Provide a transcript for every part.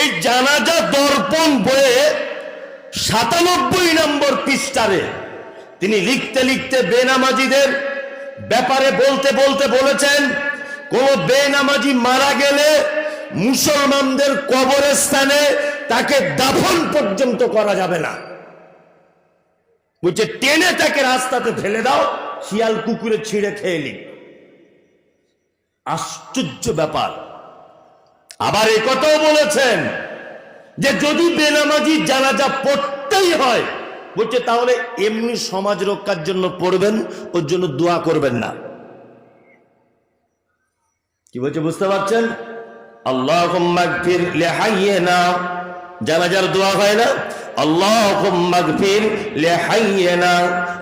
এই জানাজা দর্পণ বইয়ে সাতানব্বই নম্বর পৃষ্ঠারে তিনি লিখতে লিখতে বেনামাজিদের ব্যাপারে বলতে বলতে বলেছেন, কোন বেনামাজি মারা গেলে মুসলমানদের কবরস্থানে তাকে দাফন পর্যন্ত করা যাবে না। বলছে, টেনে তাকে রাস্তাতে ফেলে দাও, শিয়াল কুকুরে ছিঁড়ে খেয়ে নিক। আশ্চর্য ব্যাপার। আবার এ কথাও বলেছেন যে যদি বেনামাজি জানাজা পড়তেই হয়, বলছে তাহলে এমনি সমাজ রক্ষার জন্য পড়বেন, ওর জন্য দোয়া করবেন না। কি বলছে বুঝতে পারছেন? আল্লাহ জানাজার দোয়া হয় না? আল্লাহ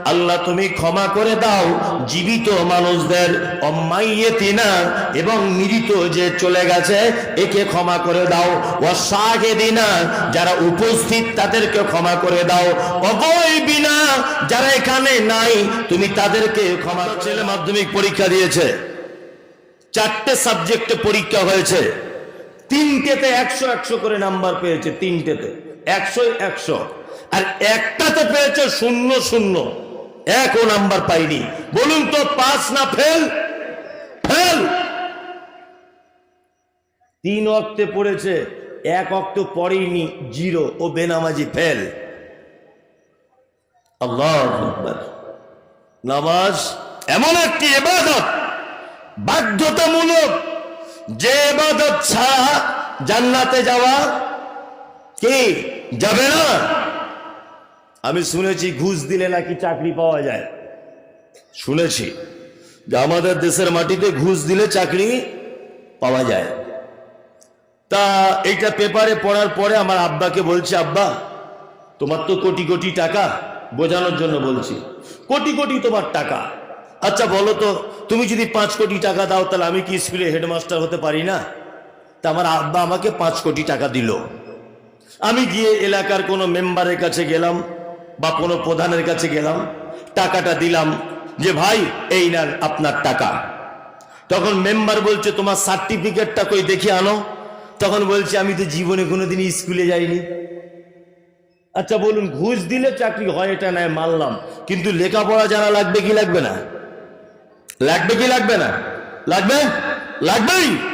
আল্লাহ তুমি ক্ষমা করে দাও, জীবিত মানুষদের অম্মাইয়েতিনা এবং মৃত যে চলে গেছে, একে ক্ষমা করে দাও। ও দিনা যারা উপস্থিত তাদেরকে ক্ষমা করে দাও। অবয় বিনা, যারা এখানে নাই, তুমি তাদেরকে ক্ষমা ছেলে মাধ্যমিক পরীক্ষা দিয়েছে। চারটে সাবজেক্টে পরীক্ষা হয়েছে। তিনটেতে একশো একশো করে নাম্বার পেয়েছে, তিনটেতে। একশো একশো। আর একটাতে পেয়েছে শূন্য শূন্য। একও নাম্বার পাইনি। বলুন তো, পাস না ফেল? ফেল! তিন অক্টে পড়েছে, এক অক্ট পড়েইনি জিরো। ও বেনামাজি ফেল। নামাজ এমন একটি এবাদত বাধ্যতামূলক, যে এবাদত ছাড়া জান্নাতে যাওয়া কি? যাবে না। আমি শুনেছি ঘুষ দিলে নাকি চাকরি পাওয়া যায়। শুনেছি যে আমাদের দেশের মাটিতে ঘুষ দিলে চাকরি পাওয়া যায়। তা এইটা পেপারে পড়ার পরে আমার আব্বাকে বলছে, আব্বা, তোমার তো কোটি কোটি টাকা বোঝানোর জন্য বলছি। কোটি কোটি তোমার টাকা। আচ্ছা বলো তো, তুমি যদি পাঁচ কোটি টাকা দাও, তাহলে আমি কি স্কুলে হেডমাস্টার হতে পারি না? তা আমার আব্বা আমাকে পাঁচ কোটি টাকা দিল। আমি গিয়ে এলাকার কোনো মেম্বারের কাছে গেলাম। বা কোনো প্রধানের কাছে গেলাম, টাকাটা দিলাম যে, ভাই, এই না আপনার টাকা। তখন মেম্বার বলছে, তোমার সার্টিফিকেটটা কই দেখে আনো। তখন বলছে, আমি তো জীবনে কোনোদিন স্কুলে যাইনি। আচ্ছা বলুন, ঘুষ দিলে চাকরি হয় এটা নয়, মানলাম। কিন্তু লেখাপড়া জানা লাগবে কি লাগবে না? লাগবে কি লাগবে না? লাগবে? লাগবেই!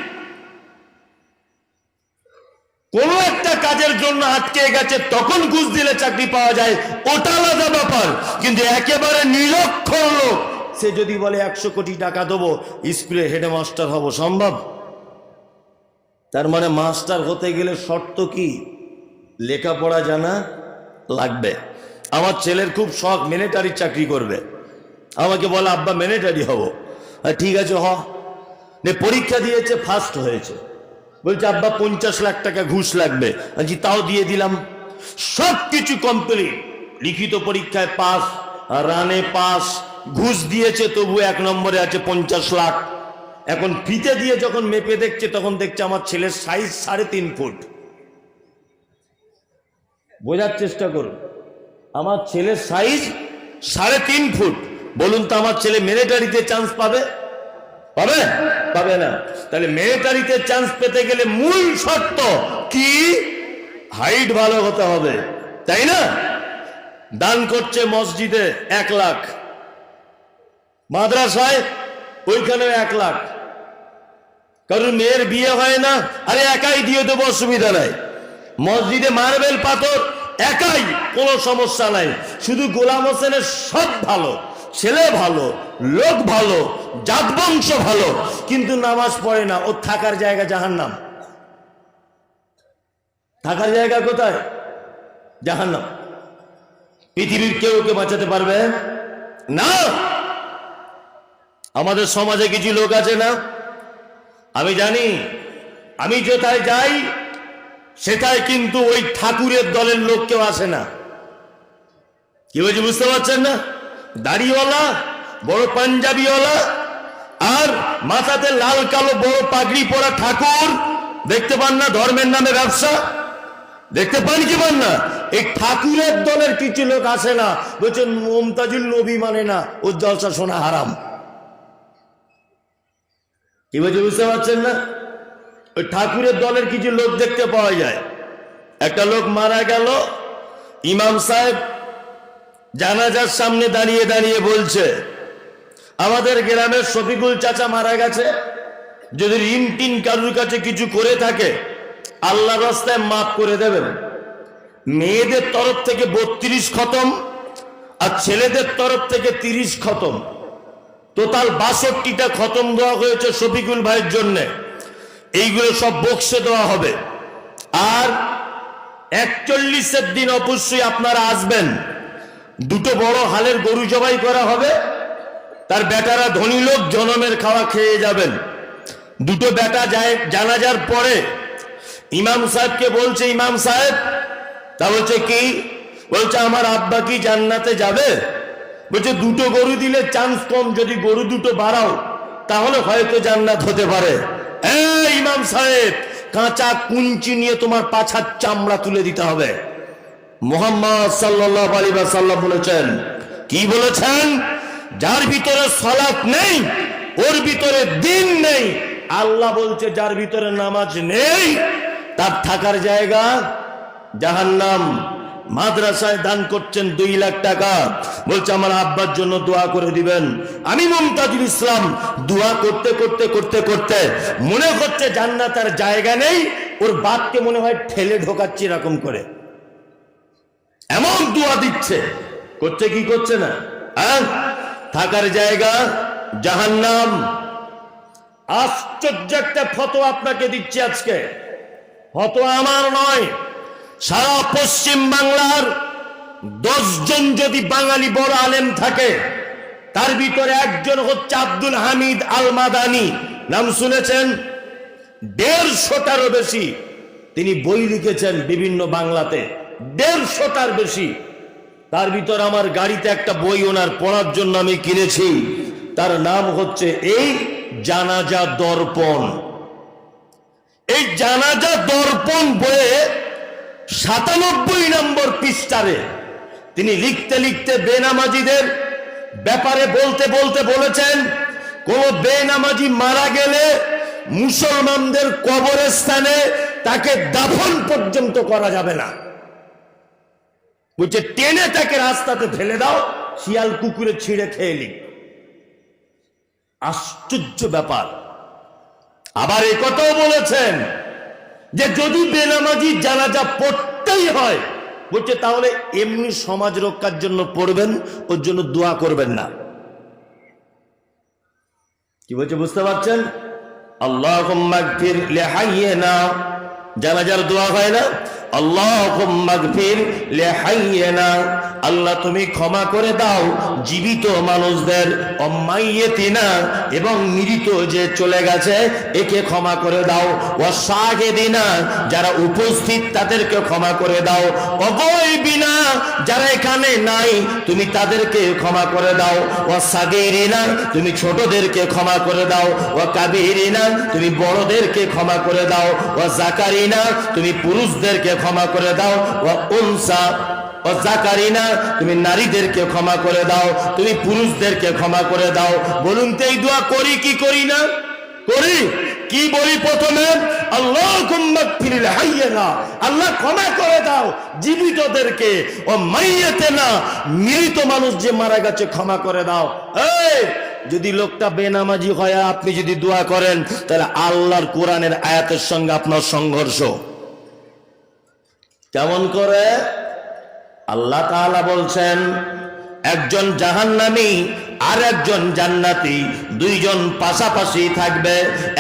কোন একটা কাজের জন্য আটকে গেছে, তখন ঘুষ দিলে চাকরি পাওয়া যায়। ওটা আলাদা ব্যাপার। কিন্তু একেবারে নিরক্ষর লোক, সে যদি বলে একশো কোটি টাকা দেবো, স্কুলে হেডমাস্টার হব, সম্ভব? তার মানে মাস্টার হতে গেলে শর্ত কি? লেখাপড়া জানা লাগবে। আমার ছেলের খুব শখ মিলিটারি চাকরি করবে। আমাকে বলে, আব্বা মিলিটারি হব। ঠিক আছে, হ। পরীক্ষা দিয়েছে ফার্স্ট হয়েছে। বলছে, আব্বা, পঞ্চাশ লাখ টাকা ঘুষ লাগবে। তাও দিয়ে দিলাম। সব কিছু কমপ্লিট লিখিত পরীক্ষায় পাস রানে পাস, ঘুষ দিয়েছে, তবু এক নম্বরে আছে পঞ্চাশ লাখ। এখন ফিতে দিয়ে যখন মেপে দেখছে, তখন দেখছে আমার ছেলের সাইজ সাড়ে তিন ফুট। বোঝার চেষ্টা করুন, আমার ছেলের সাইজ সাড়ে তিন ফুট। বলুন তো, আমার ছেলে মিলিটারিতে চান্স পাবে? পাবে? পাবে না। তাহলে মিলিটারিতে চান্স পেতে গেলে মূল শর্ত কি? হাইট ভালো হতে হবে, তাই না? দান করছে মসজিদে এক লাখ, মাদ্রাসায় ওইখানেও এক লাখ। কারণ মেয়ের বিয়ে হয় না, আরে একাই দিয়ে দেবো, অসুবিধা নাই। মসজিদে মার্বেল পাথর, একাই, কোনো সমস্যা নাই। শুধু গোলাম হোসেনের সব ভালো, ছেলে ভালো, লোক ভালো জাত বংশ ভালো, কিন্তু নামাজ পড়ে না, ও থাকার জায়গা জাহান নাম থাকার জায়গা কোথায়? জাহান নাম পৃথিবীর কেউ ওকে বাঁচাতে পারবে? না! আমাদের সমাজে কিছু লোক আছে না? আমি জানি, আমি যেথায় যাই সেটাই কিন্তু ওই ঠাকুরের দলের লোক কেউ আসে না। কি বলছি, বুঝতে পারছেন না? দাড়িওয়ালা, বড় পাঞ্জাবিওয়ালা আর মাথাতে লাল, কালো, বড় পাগড়ি পরা ঠাকুর, দেখতে পান না ধর্মের নামে ব্যবসা? দেখতে পান কি পান না? এই ঠাকুরের দলের কিছু লোক আসে না বলছে মমতাজুল নবী মানে না, ওর জলসা শোনা হারাম। কি বলছে, বুঝতে পারছেন না? ওই ঠাকুরের দলের কিছু লোক দেখতে পাওয়া যায়। একটা লোক মারা গেল, ইমাম সাহেব জানাজার সামনে দাঁড়িয়ে দাঁড়িয়ে বলছে আমাদের গ্রামের শফিকুল চাচা মারা গেছে। যদি ঋণ টিন কারুর কাছে কিছু করে থাকে আল্লাহ রাস্তায় মাফ করে দেবেন। মেয়েদের তরফ থেকে বত্রিশ খতম আর ছেলেদের তরফ থেকে তিরিশ খতম। টোটাল বাষট্টিটা খতম দেওয়া হয়েছে শফিকুল ভাইয়ের জন্যে। এইগুলো সব বক্সে দেওয়া হবে। আর একচল্লিশের দিন অবশ্যই আপনারা আসবেন। দুটো বড় হালের গরু জবাই করা হবে। তার বেটারা ধনী লোক জনমের খাওয়া খেয়ে যাবেন। দুটো বেটা যায় জানাজার পরে। ইমাম সাহেবকে বলছে, ইমাম সাহেব। তা বলছে, কি? বলছে, আমার আব্বা কি জান্নাতে যাবে? বলছে, দুটো গরু দিলে চান্স কম, যদি গরু দুটো বাড়াও, তাহলে হয়তো জান্নাত হতে পারে। ইমাম সাহেব, কাঁচা কুঞ্চি নিয়ে তোমার পাছার চামড়া তুলে দিতে হবে। মোহাম্মদ সাল্লাহ আলী সাল্লাম বলেছেন। কি বলেছেন? যার ভিতরে সলাপ নেই, ওর ভিতরে দিন নেই। আল্লাহ বলছে, যার ভিতরে নামাজ নেই, তার থাকার জায়গা জাহান্নাম। মাদ্রাসায় দান করছেন দুই লাখ টাকা। বলছে, আমার আব্বার জন্য দোয়া করে দিবেন। আমি মমতাজুল ইসলাম, দোয়া করতে করতে করতে করতে মনে করছে জান্নাতার জায়গা নেই, ওর বাপকে মনে হয় ঠেলে ঢোকাচ্ছে এরকম করে। এমন দোয়া দিচ্ছে, করছে কি, করছে না? হ্যাঁ? থাকার জায়গা, জাহান্নাম। আশ্চর্য একটা ফটো আপনাকে দিচ্ছি আজকে। ফটো আমার নয়, সারা পশ্চিম বাংলার দশজন যদি বাঙালি বড় আলেম থাকে, তার ভিতরে একজন হচ্ছে আব্দুল হামিদ আল মাদানি নাম শুনেছেন? দেড়শোটারও বেশি। তিনি বই লিখেছেন বিভিন্ন বাংলাতে। দেড়শোটার বেশি। তার ভিতর আমার গাড়িতে একটা বই ওনার পড়ার জন্য আমি কিনেছি। তার নাম হচ্ছে এই জানাজা দর্পণ। এই জানাজা দর্পণ বইয়ে সাতানব্বই নম্বর পৃষ্ঠারে তিনি লিখতে লিখতে বেনামাজিদের ব্যাপারে বলতে বলতে বলেছেন, কোন বেনামাজি মারা গেলে মুসলমানদের কবরস্থানে তাকে দাফন পর্যন্ত করা যাবে না। বলছে, টেনে তাকে রাস্তাতে ফেলে দাও, শিয়াল কুকুরে ছিঁড়ে খেয়ে নি আশ্চর্য ব্যাপার। আবার এ কথাও বলেছেন যে, যদি বেনামাজি জানাজা পড়তেই হয়, বলছে, তাহলে এমনি সমাজ রক্ষার জন্য পড়বেন, ওর জন্য দোয়া করবেন না। কি বলছে, বুঝতে পারছেন? আল্লাহ জানাজার দোয়া হয় না? আল্লাহ তুমি ক্ষমা করে দাও, জীবিত মানুষদের, অম্মাইয়েতিনা, এবং মৃত যে চলে গেছে, একে ক্ষমা করে দাও। ও যারা উপস্থিত, তাদেরকে ক্ষমা করে দাও। অবয় বিনা যারা এখানে নাই, তুমি তাদেরকে ক্ষমা করে দাও। ও সাগেরিনা তুমি ছোটদেরকে ক্ষমা করে দাও। ও কাবিরিনা তুমি বড়দেরকে ক্ষমা করে দাও। ও জাকারিনা তুমি পুরুষদেরকে ক্ষমা করে দাও। ও ও জাকারিনা তুমি নারীদেরকে ক্ষমা করে দাও, তুমি পুরুষদেরকে ক্ষমা করে দাও। বলুন তো এই দোয়া করি কি করি না? করি? কি বলি প্রথমে? আল্লাহ ক্ষমা করে দাও জীবিতদেরকে। ও মাইয়াতে না মৃত মানুষ যে মারা গেছে, ক্ষমা করে দাও। যদি লোকটা বেনামাজি হয়, আপনি যদি দোয়া করেন, তাহলে আল্লাহর কোরআনের আয়াতের সঙ্গে আপনার সংঘর্ষ। কেমন করে? আল্লাহ বলছেন একজন জাহান্নামী আর একজন জান্নাতি দুইজন পাশাপাশি থাকবে,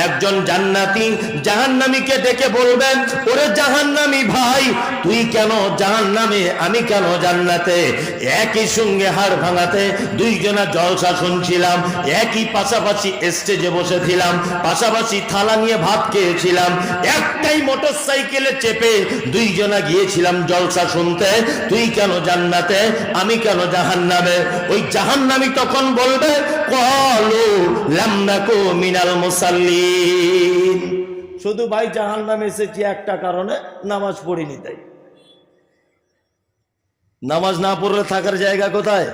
একজন জান্নাতি, জাহান্নামীকে ডেকে বলবেন ওরে জাহান্নামী ভাই, তুই কেন জাহান্নামে? আমি কেন জান্নাতে? একই সঙ্গে হাড় ভাঙাতে দুইজনা জলসা শুনছিলাম, একই পাশাপাশি স্টেজে বসেছিলাম, পাশাপাশি থালা নিয়ে ভাত খেয়েছিলাম, একটাই মোটর সাইকেলে চেপে দুইজনা গিয়েছিলাম জলসা শুনতে, তুই কেন জান্নাতে? আমি কেন জাহান্নামে? ওই জাহান্নামী তখন বলবে মিনাল মুসাল্লিন শুধু ভাই জাহান্নামে এসেছি একটা কারণে নামাজ পড়িনি তাই। নামাজ না পড়লে থাকার জায়গা কোথায়?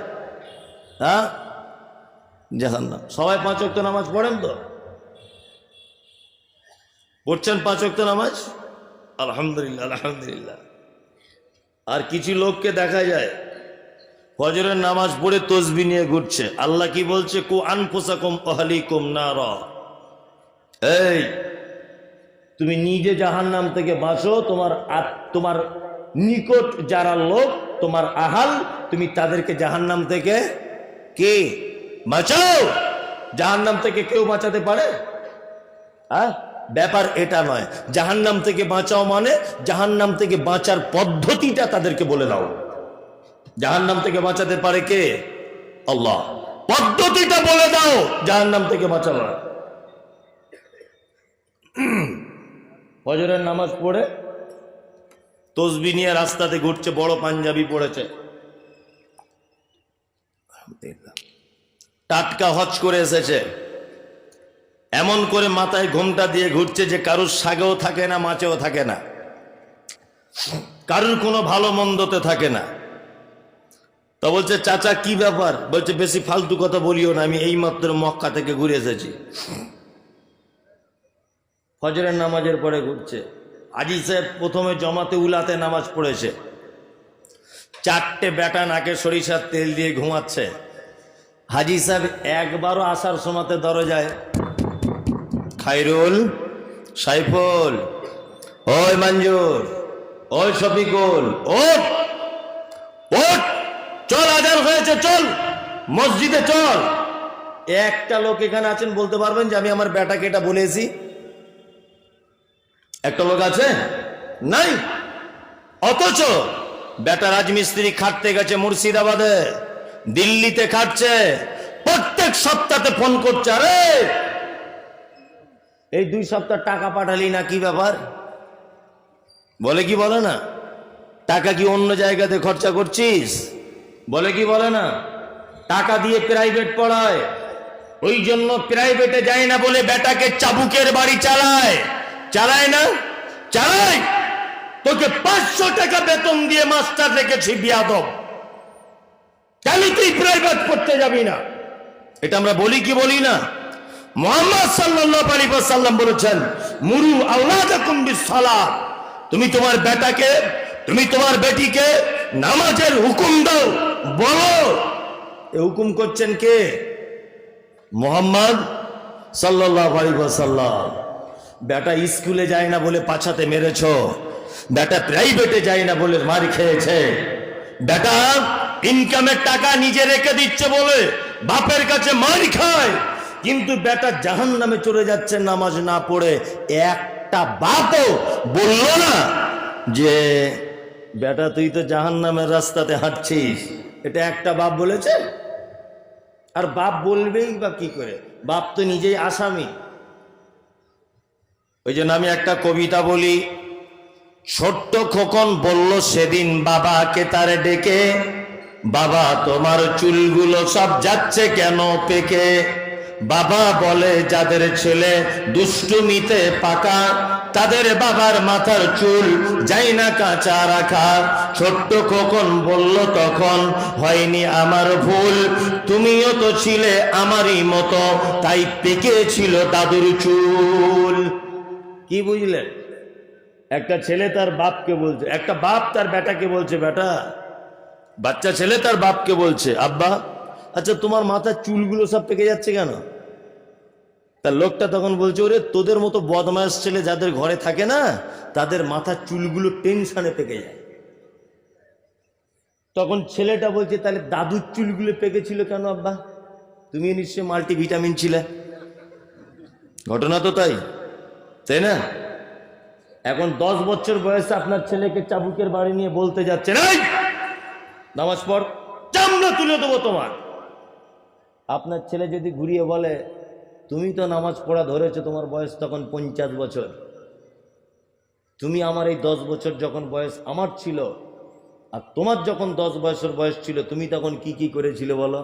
হ্যাঁ? জাহান্নাম। সবাই পাঁচ ওয়াক্ত নামাজ পড়েন তো? পড়ছেন পাঁচ ওয়াক্ত নামাজ? আলহামদুলিল্লাহ আলহামদুলিল্লাহ। আর কিছু লোককে দেখা যায় ফজরের নামাজ পড়ে তসবি নিয়ে ঘুরছে। আল্লাহ কি বলছে? কু আনফুসাকুম আহলিকুম নারা। এই, তুমি নিজে জাহান্নাম থেকে বাঁচো, তোমার তোমার নিকট যারা লোক, তোমার আহাল, তুমি তাদেরকে জাহান্নাম থেকে কে বাঁচাও? জাহান্নাম থেকে কেউ বাঁচাতে পারে? হ্যাঁ ব্যাপার এটা নয়। জাহান্নাম থেকে বাঁচাও মানে জাহান্নাম থেকে বাঁচার পদ্ধতিটা তাদেরকে বলে দাও। জাহান্নাম থেকে বাঁচাতে পারে কে? আল্লাহ। পদ্ধতিটা বলে দাও, জাহান্নাম থেকে বাঁচানো ফজরের নামাজ পড়ে, তসবি নিয়ে রাস্তাতে ঘুরছে, বড় পাঞ্জাবি পড়েছে। টাটকা হজ করে এসেছে। এমন করে মাথায় ঘোমটা দিয়ে ঘুরছে যে কারুর সাগেও থাকে না, মাছেও থাকে না। কারুর কোনো ভালো মন্দতে থাকে না। তা বলছে, চাচা, কি ব্যাপার? বলছে, বেশি ফালতু কথা বলিও না, আমি এই মাত্র মক্কা থেকে ঘুরে এসেছি। ফজরের নামাজের পরে ঘুরছে। আজি সাহেব প্রথমে জমাতে উলাতে নামাজ পড়েছে। চারটে ব্যাটা নাকে সরিষার তেল দিয়ে ঘুমাচ্ছে। হাজি সাহেব একবারও আসার সময়তে দরজায় খাইরুল সাইফুল, ওই মঞ্জুর, ওই শফিকুল চল হয়েছে চল, মসজিদে চল। একটা লোক এখানে আছেন, বলতে পারবেন যে আমি আমার বেটাকে এটা বলেছি। একটা লোক আছে? নাই। অথচ বেটা রাজমিস্ত্রি খাটতে গেছে মুর্শিদাবাদে, দিল্লিতে খাটছে, প্রত্যেক সপ্তাহে ফোন করছে, আরে! এই দুই সপ্তাহ টাকা পাঠালি না, কি ব্যাপার? বলে কি বলে না? টাকা কি অন্য জায়গাতে খরচা করছিস? বলে কি বলে না? টাকা দিয়ে প্রাইভেট পড়ায়। ওই জন্য প্রাইভেটে যায় না বলে বেটাকে চাবুকের বাড়ি চালায়। চালায় না? চালায়! তোকে পাঁচশো টাকা বেতন দিয়ে মাস্টার রেখেছি বিয়াদব। কেন তুই প্রাইভেট পড়তে যাবি না। এটা আমরা বলি কি বলি না? মোহাম্মদ সাল্লাল্লাহু আলাইহি ওয়াসাল্লাম বলেছেন, মুরু আওলাদাকুম বিসসালাত। তুমি তোমার বেটাকে, তুমি তোমার বেটিকে নামাজের হুকুম দাও। বলো। এ হুকুম করছেন কে? মোহাম্মদ ওয়াসাল্লাম। বেটা স্কুলে যায় না বলে পাছাতে মেরেছ। বেটা প্রাইভেটে যায় না বলে মার খেয়েছে। বেটা ইনকামের টাকা নিজে রেখে দিচ্ছে বলে বাপের কাছে মার খায়। কিন্তু বেটা জাহান নামে চলে যাচ্ছে নামাজ না পড়ে। একটা বাপও বলল না যে, বেটা তুই তো জাহান নামের রাস্তাতে হাঁটছিস। এটা একটা বাপ বলেছে? আর বাপ বলবেই বা কি করে? বাপ তো নিজেই আসামি। ওই জন্য আমি একটা কবিতা বলি, ছোট্ট খোকন বলল সেদিন বাবাকে তারে ডেকে, বাবা তোমার চুলগুলো সব যাচ্ছে কেন পেকে? বাবা বলে, যাদের ছেলে দুষ্টুমিতে পাকা, তাদের বাবার মাথার চুল যাই না কাঁচা রাখা। ছোট্ট খোকন বলল, তখন হয়নি আমার ভুল। তুমিও তো ছিলে আমারই মতো, তাই পেকে ছিল দাদুর চুল। কি বুঝলেন একটা ছেলে তার বাপকে বলছে, একটা বাপ তার বেটাকে বলছে, বেটা, বাচ্চা ছেলে তার বাপকে বলছে, আব্বা আচ্ছা তোমার মাথার চুলগুলো সব পেকে যাচ্ছে কেন? তার লোকটা তখন বলছে, ওরে, তোদের মতো বদমাস ছেলে যাদের ঘরে থাকে না, তাদের মাথার চুলগুলো টেনশনে পেকে যায়। তখন ছেলেটা বলছে, তাহলে দাদুর চুলগুলো পেকেছিল কেন আব্বা? তুমি নিশ্চয়ই মাল্টিভিটামিন ছিলে। ঘটনা তো তাই তাই না? এখন দশ বছর বয়সে আপনার ছেলেকে চাবুকের বাড়ি নিয়ে বলতে যাচ্ছে নামাজ পড়, চামড়া তুলে দেবো তোমার। আপনার ছেলে যদি ঘুরিয়ে বলে তুমি তো নামাজ পড়া ধরেছো তোমার বয়স তখন পঞ্চাশ বছর। তুমি আমার এই দশ বছর যখন বয়স আমার ছিল, আর তোমার যখন দশ বছর বয়স ছিল, তুমি তখন কি কি করেছিল বলো?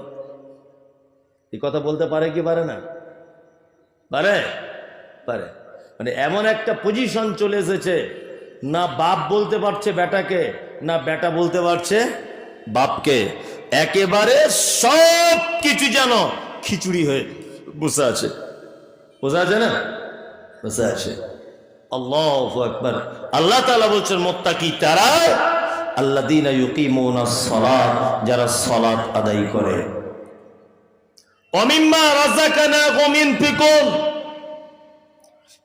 এই কথা বলতে পারে কি পারে না? পারে? পারে। মানে এমন একটা পজিশন চলে এসেছে, না বাপ বলতে পারছে বেটাকে, না বেটা বলতে পারছে বাপকে। একেবারে সব কিছু যেন খিচুড়ি হয়ে আছে। বসে আছে না? আছে। আল্লাহ আকবার। আল্লাহ তালা বলছেন, মোত্তাকি তারা ইউকিমুনা সলাত যারা আদায় করে।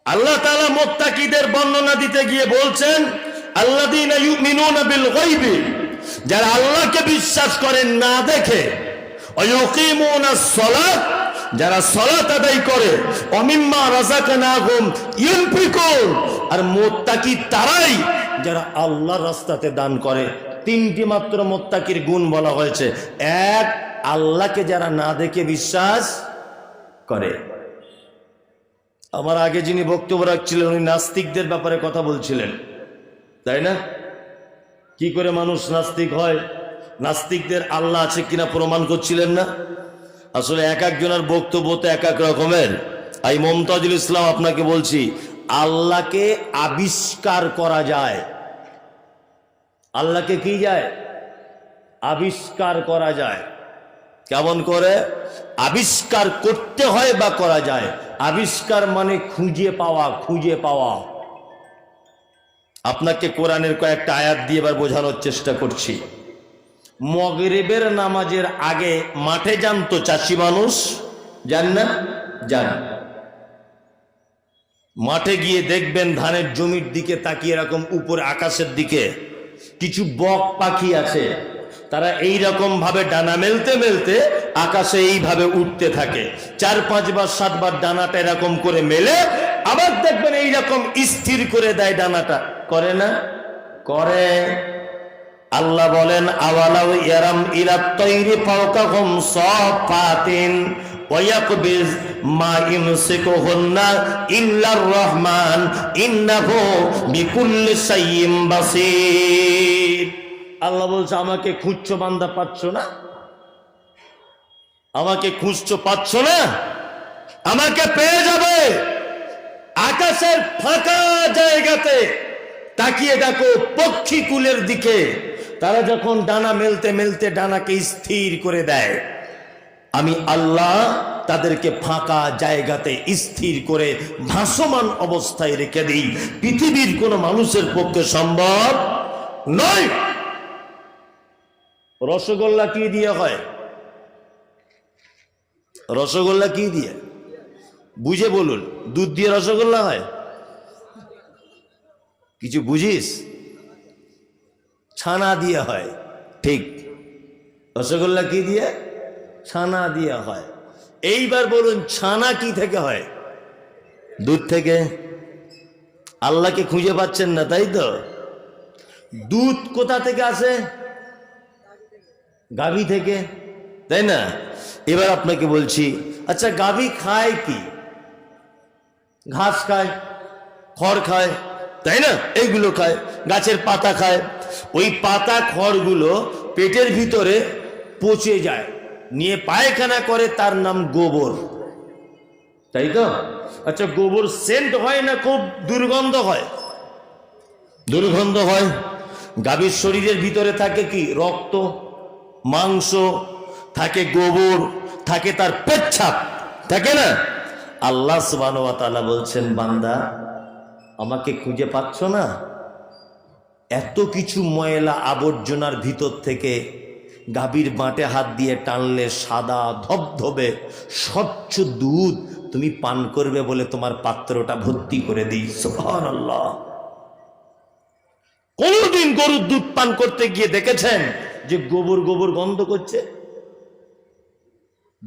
আল্লাহ মুত্তাকিদের বর্ণনা দিতে গিয়ে বলছেন, আল্লাযীনা ইউমিনুনা বিল যারা আল্লাহকে বিশ্বাস করেন না দেখে সালাত যারা সালাত আদায় করে, অমিম্মা রাযাকনাহুম ইউনফিকুন, আর মুত্তাকি তারাই যারা আল্লাহর রাস্তাতে দান করে, তিনটি মাত্র মুত্তাকির গুণ বলা হয়েছে। এক, আল্লাহকে যারা না দেখে বিশ্বাস করে। আমার আগে যিনি বক্তব্য রাখছিলেন, উনি নাস্তিকদের ব্যাপারে কথা বলছিলেন। তাই না? কি করে মানুষ নাস্তিক হয়? নাস্তিকদের আল্লাহ আছে কিনা প্রমাণ করছিলেন না? আসলে এক একজনের বক্তব্য তো এক এক রকমের। এই মমতাজুল ইসলাম আপনাকে বলছি, আল্লাহকে আবিষ্কার করা যায়। আল্লাহকে কি যায়? আবিষ্কার করা যায়। কেমন করে? আবিষ্কার করতে হয় বা করা যায়। আবিষ্কার মানে খুঁজে পাওয়া খুঁজে পাওয়া। আপনাকে কোরআনের কয়েকটা আয়াত দিয়ে এবার বোঝানোর চেষ্টা করছি। মগরিবের নামাজের আগে মাঠে যান তো চাষি মানুষ? যান না? যান। মাঠে গিয়ে দেখবেন ধানের জমির দিকে তাকিয়ে এরকম উপরে আকাশের দিকে কিছু বক পাখি আছে। তারা এই রকম ভাবে ডানা মেলতে মেলতে আকাশে এইভাবে উঠতে থাকে। চার পাঁচবার, সাতবার ডানাটা এরকম করে মেলে, আবার দেখবেন এইরকম স্থির করে দেয় ডানাটা। করে না? করে। আল্লাহ বলেন, আওয়ালাউ ইয়ারাম ইলা তৈরি ফাওকাহুম সাফাতিন ওয়ায়াকবিজ মা ইমসিকুহুন্না ইল্লার রহমান। ইন্নাহু বিকুল্লি শাইইন বাসীর। আল্লাহ বলছে, আমাকে খুঁজছো বান্দা পাচ্ছ না? আমাকে খুঁজছো পাচ্ছ না? আমাকে পেয়ে যাবে। আকাশের ফাঁকা জায়গাতে তাকিয়ে দেখো পক্ষী কুলের দিকে। তারা যখন ডানা মেলতে মেলতে ডানাকে স্থির করে দেয়, আমি আল্লাহ তাদেরকে ফাঁকা জায়গাতে স্থির করে ভাসমান অবস্থায় রেখে দিই। পৃথিবীর কোনো মানুষের পক্ষে সম্ভব নয়। রসগোল্লা কি দিয়ে হয়? রসগোল্লা কি দিয়ে? বুঝে বলুন, দুধ দিয়ে রসগোল্লা হয়? কিছু বুঝিস? ছানা দিয়ে হয়। ঠিক। রসগোল্লা কি দিয়ে? ছানা দিয়ে হয়। এইবার বলুন, ছানা কি থেকে হয়? দুধ থেকে। আল্লাহকে খুঁজে পাচ্ছেন না, তাই তো? দুধ কোথা থেকে আসে? গাভী থেকে। তাই না? এবার আপনাকে বলছি আচ্ছা গাভী খায় কি? ঘাস খায়, খড় খায়, তাই না? এইগুলো খায়, গাছের পাতা খায় ওই পাতা খড়গুলো পেটের ভিতরে পচে যায়। নিয়ে পায়খানা করে, তার নাম গোবর। তাই তো? আচ্ছা গোবর সেন্ট হয় না খুব দুর্গন্ধ হয়? দুর্গন্ধ হয়। গাভীর শরীরের ভিতরে থাকে কি? রক্ত, মাংস, থাকে গোবর, থাকে তার পেচ্ছাপ। থাকে না? আল্লাহ সুবান বলছেন, বান্দা, আমাকে খুঁজে পাচ্ছ না? এত কিছু ময়লা আবর্জনার ভিতর থেকে গাভীর বাঁটে হাত দিয়ে টানলে সাদা ধবধবে স্বচ্ছ দুধ তুমি পান করবে বলে তোমার পাত্রটা ভর্তি করে দিই। সুবহানাল্লাহ। কোনদিন গরুর দুধ পান করতে গিয়ে দেখেছেন যে গোবর গোবর গন্ধ করছে?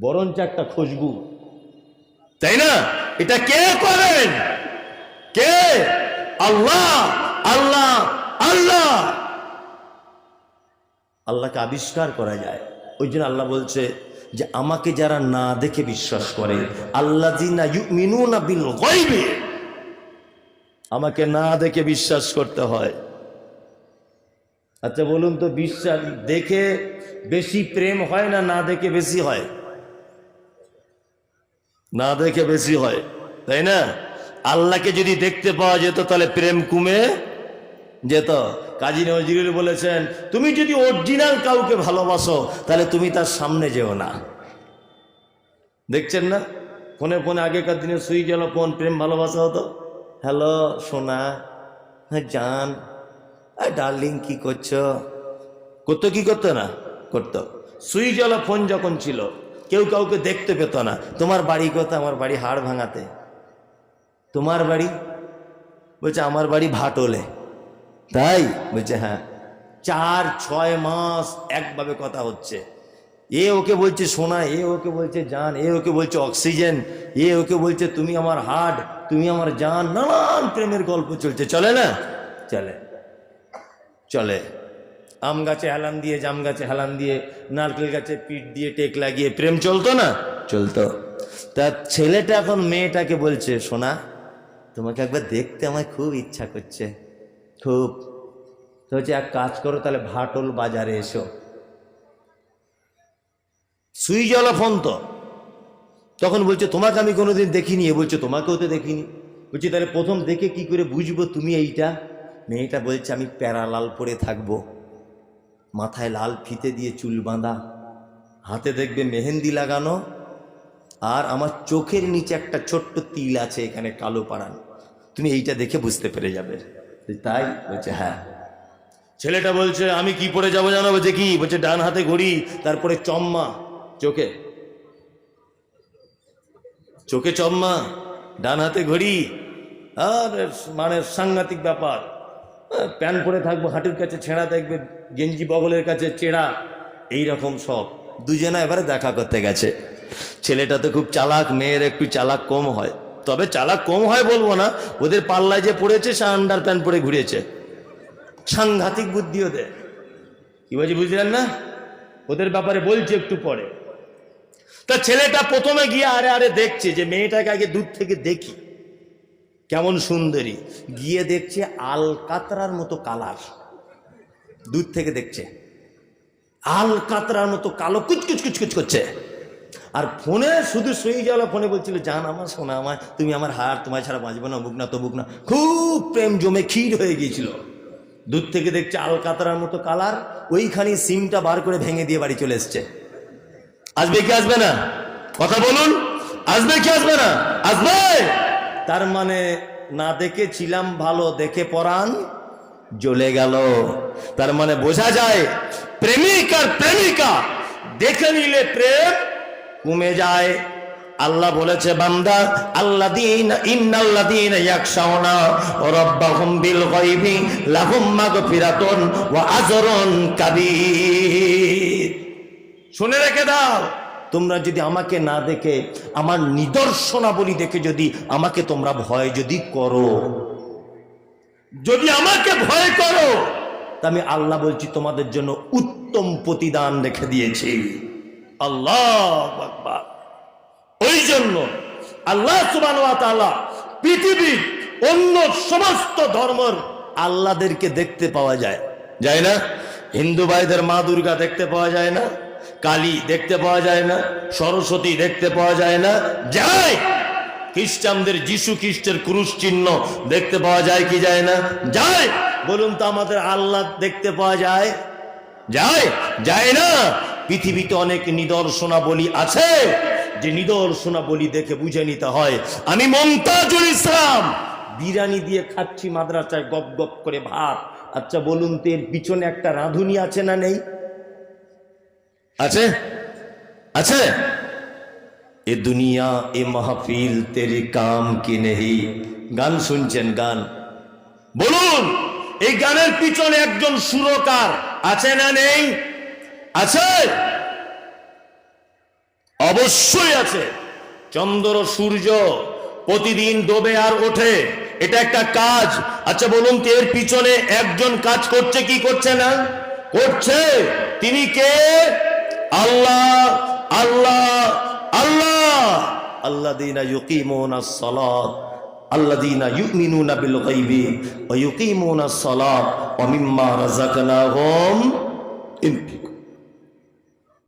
বরঞ্চ একটা খুশবু তাই না? এটা কে করেন? কে? আল্লাহ। আল্লাহ আল্লাহ! আল্লাহকে আবিষ্কার করা যায়। ওই জন্য আল্লাহ বলছে যে, আমাকে যারা না দেখে বিশ্বাস করে আল্লাহ আমাকে না দেখে বিশ্বাস করতে হয়। আচ্ছা বলুন তো, বিশ্বাস দেখে বেশি প্রেম হয় না না দেখে বেশি হয়? না দেখে বেশি হয়, তাই না? আল্লাহকে যদি দেখতে পাওয়া যেত, তাহলে প্রেম কমে যেত কাজী নজরুল বলেছেন, তুমি যদি অরিজিনাল কাউকে ভালোবাসো, তাহলে তুমি তার সামনে যেও না। দেখছেন না? ফোনে ফোনে আগেকার দিনে সুই গেল ফোন প্রেম ভালোবাসা হতো? হ্যালো, সোনা হ্যাঁ জান ডার্লিং, কি করছ? করতো কি করতো না? করতো। সুইচ ওলা ফোন যখন ছিল, কেউ কাউকে দেখতে পেত না। তোমার বাড়ি কোথা আমার বাড়ি হাড় ভাঙাতে তোমার বাড়ি? বলছে, আমার বাড়ি ভাটলে। তাই বলছে হ্যাঁ। চার, ছয় মাস একভাবে কথা হচ্ছে। এ ওকে বলছে, সোনা, এ ওকে বলছে, জান, এ ওকে বলছে, অক্সিজেন, এ ওকে বলছে, তুমি আমার হার্ট তুমি আমার জান, নানান প্রেমের গল্প চলছে। চলে না? চলে। চলে। আম গাছে হেলান দিয়ে, জাম গাছে হেলান দিয়ে, নারকেল গাছে পিঠ দিয়ে টেক লাগিয়ে, প্রেম চলতো না? চলতো। তা ছেলেটা এখন মেয়েটাকে বলছে, সোনা, তোমাকে একবার দেখতে আমার খুব ইচ্ছা করছে। খুব তো হচ্ছে এক কাজ করো, তাহলে ভাটল বাজারে এসো। সুইজলা ফোন তো। তখন বলছে, তোমাকে আমি কোনোদিন দেখিনি। এ বলছে, তোমাকেও তো দেখিনি। বলছি, তাহলে প্রথম দেখে কি করে বুঝব তুমি এইটা? মেয়েটা বলছে, আমি প্যারা লাল পরে থাকব। মাথায় লাল ফিতে দিয়ে চুল বাঁধা। হাতে দেখবে মেহেন্দি লাগানো। আর আমার চোখের নিচে একটা ছোট্ট তিল আছে এখানে কালো পাড়ানো। তুমি এইটা দেখে বুঝতে পেরে যাবে। তাই বলছে হ্যাঁ। ছেলেটা বলছে, আমি কি পরে যাব জানো? বলছে, কি? বলছে, ডান হাতে ঘড়ি, তারপরে চম্মা। চোখে। চোখে চম্মা, ডান হাতে ঘড়ি। আর মানে সাংঘাতিক ব্যাপার। প্যান্ট পরে থাকব, হাঁটুর কাছে ছেঁড়া দেখবে, গেঞ্জি বগলের কাছে চেড়া এই রকম সব। দুজনা এবারে দেখা করতে গেছে। ছেলেটা তো খুব চালাক, মেয়ের একটু চালাক কম হয়। তবে চালাক কম হয় বলব না। ওদের পাল্লায় যে পড়েছে, সে আন্ডার প্যান্ট পরে ঘুরেছে। সাংঘাতিক বুদ্ধি ওদের। কি বলছি, বুঝলেন না? ওদের ব্যাপারে বলছি একটু পরে। তা ছেলেটা প্রথমে গিয়ে আরে আরে দেখছে যে মেয়েটাকে আগে দূর থেকে দেখি। কেমন সুন্দরী। গিয়ে দেখছে আলকাতরার মতো কালার। দূর থেকে দেখছে। আলকাতরার মতো কালো কুচকুচ কুচকুচ করছে। আর ফোনে শুধু সই যাওয়া ফোনে বলছিল, জান আমার সোনা আমার, তুমি আমার হার, তোমায় ছাড়া বাঁচবো না, বুক না তো বুক না। খুব প্রেম জমে ক্ষীর হয়ে গিয়েছিল। দূর থেকে দেখছে আলকাতরার মতো কালার ওইখানে সিমটা বার করে ভেঙে দিয়ে বাড়ি চলে এসছে। আসবে কি আসবে না? কথা বলুন, আসবে কি আসবে না? আসবে! তার মানে না দেখে ছিলাম ভালো, দেখে পরাণ জ্বলে গেল। তার মানে বোঝা যায়, প্রেমিক আর প্রেমিকা দেখে নিলে প্রেম কমে যায়। আল্লাহ বলেছে, বান্দা আল্লাহ দিন ইন্নাল্লাহ দিন ইয়াকশাউনা রাব্বাহুম বিল গায়বি, লাহুম মাগফিরাতুন ওয়া আজরুন কাবীর। শুনে রেখে দাও, তোমরা যদি আমাকে না দেখে, আমার নিদর্শনাবলী দেখে যদি আমাকে তোমরা ভয় যদি করো, যদি আমাকে ভয় করো, তা আমি আল্লাহ বলছি, তোমাদের জন্য উত্তম প্রতিদান রেখে দিয়েছি। আল্লাহ আকবার। ওই জন্য আল্লাহ সুবান পৃথিবীর অন্য সমস্ত ধর্মের আল্লাহদেরকে দেখতে পাওয়া যায়। যায় না? হিন্দু ভাইদের মা দুর্গা দেখতে পাওয়া যায় না, কালী দেখতে পাওয়া যায় না, সরস্বতী দেখতে পাওয়া যায় না, যায়। খ্রিস্টানদের যিশু খ্রিস্টের ক্রুশ চিহ্ন দেখতে পাওয়া যায় কি যায় না? যায়। বলুন তো আমাদের আল্লাহ দেখতে পাওয়া যায়? যায়। যায় না? পৃথিবীতে অনেক নিদর্শনাবলী আছে, যে নিদর্শনাবলী দেখে বুঝে নিতে হয়। আমি মমতাজুল ইসলাম, বিরিয়ানি দিয়ে খাচ্ছি মাদ্রাসায় গপ গপ করে ভাত। আচ্ছা বলুন তো এর পিছনে একটা রাঁধুনি আছে না নেই? আছে? আছে? এ দুনিয়া, এ মাহফিল, তেরে কাম কি নেই? গান শুনছেন গান? বলুন, এই গানের পিছনে একজন সুরকার আছে না নেই? আছে? অবশ্যই আছে। চন্দ্র, সূর্য প্রতিদিন ডোবে আর ওঠে। এটা একটা কাজ। আচ্ছা বলুন তো, এর পিছনে একজন কাজ করছে, কি করছে না? করছে? তিনি কে? আল্লাহ আল্লাহ আল্লাহ। আল্লাযীনা ইউকিমুনাস সালাত। আল্লাযীনা ইউমিনুনা বিল গায়বি ওয়া ইউকিমুনাস সালাত। ওয়া মিম্মা রাযাকনাহুম ইউনফিকুন